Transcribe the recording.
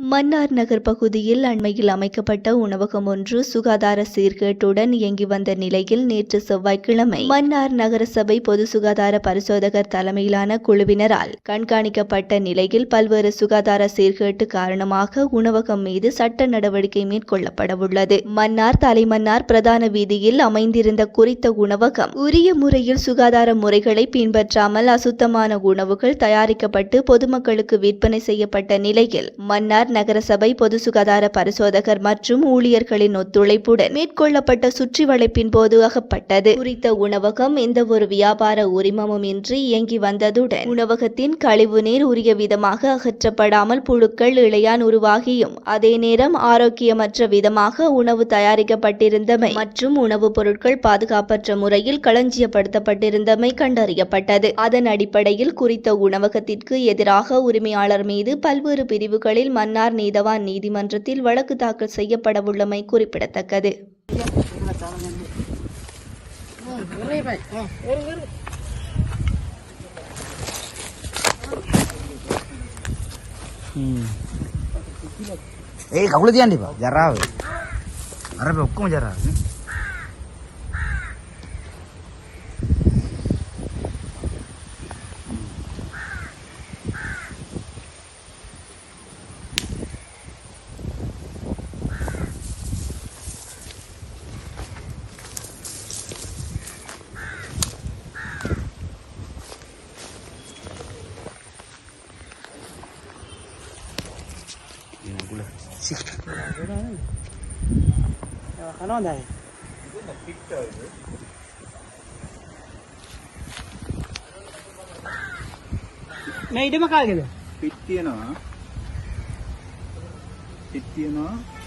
மன்னார் நகர் பகுதியில் அண்மையில் அமைக்கப்பட்ட உணவகம் ஒன்று சுகாதார சீர்கேட்டுடன் இயங்கி வந்த நிலையில் நேற்று செவ்வாய்க்கிழமை மன்னார் நகரசபை பொது சுகாதார பரிசோதகர் தலைமையிலான குழுவினரால் கண்காணிக்கப்பட்ட நிலையில் பல்வேறு சுகாதார சீர்கேட்டு காரணமாக உணவகம் மீது சட்ட நடவடிக்கை மேற்கொள்ளப்படவுள்ளது. மன்னார் தலைமன்னார் பிரதான வீதியில் அமைந்திருந்த குறித்த உணவகம் உரிய முறையில் சுகாதார முறைகளை பின்பற்றாமல் அசுத்தமான உணவுகள் தயாரிக்கப்பட்டு பொதுமக்களுக்கு விற்பனை செய்யப்பட்ட நிலையில் மன்னார் நகரசபை பொது சுகாதார பரிசோதகர் மற்றும் ஊழியர்களின் ஒத்துழைப்புடன் மேற்கொள்ளப்பட்ட சுற்றி வளைப்பின் போது அகப்பட்டது. குறித்த உணவகம் எந்த ஒரு வியாபார உரிமமும் இன்றி இயங்கி வந்ததுடன் உணவகத்தின் கழிவு நீர் உரிய விதமாக அகற்றப்படாமல் புழுக்கள் இளையான் உருவாகியும். அதே நேரம் ஆரோக்கியமற்ற விதமாக உணவு தயாரிக்கப்பட்டிருந்தமை மற்றும் உணவுப் பொருட்கள் பாதுகாப்பற்ற முறையில் களஞ்சியப்படுத்தப்பட்டிருந்தமை கண்டறியப்பட்டது. அதன் அடிப்படையில் குறித்த உணவகத்திற்கு எதிராக உரிமையாளர் மீது பல்வேறு பிரிவுகளில் மன்னார் மாமனார் நீதவான் நீதிமன்றத்தில் வழக்கு தாக்கல் செய்யப்படவுள்ளமை குறிப்பிடத்தக்கது. ஏய் கவுளதியாண்டிப்பா ஜராவு. அரபி ஒக்கும் ஜராவு. Siktir. Ya bakın o da. මේ ඉඩම කාගේද? පිට තියනවා. පිට තියනවා.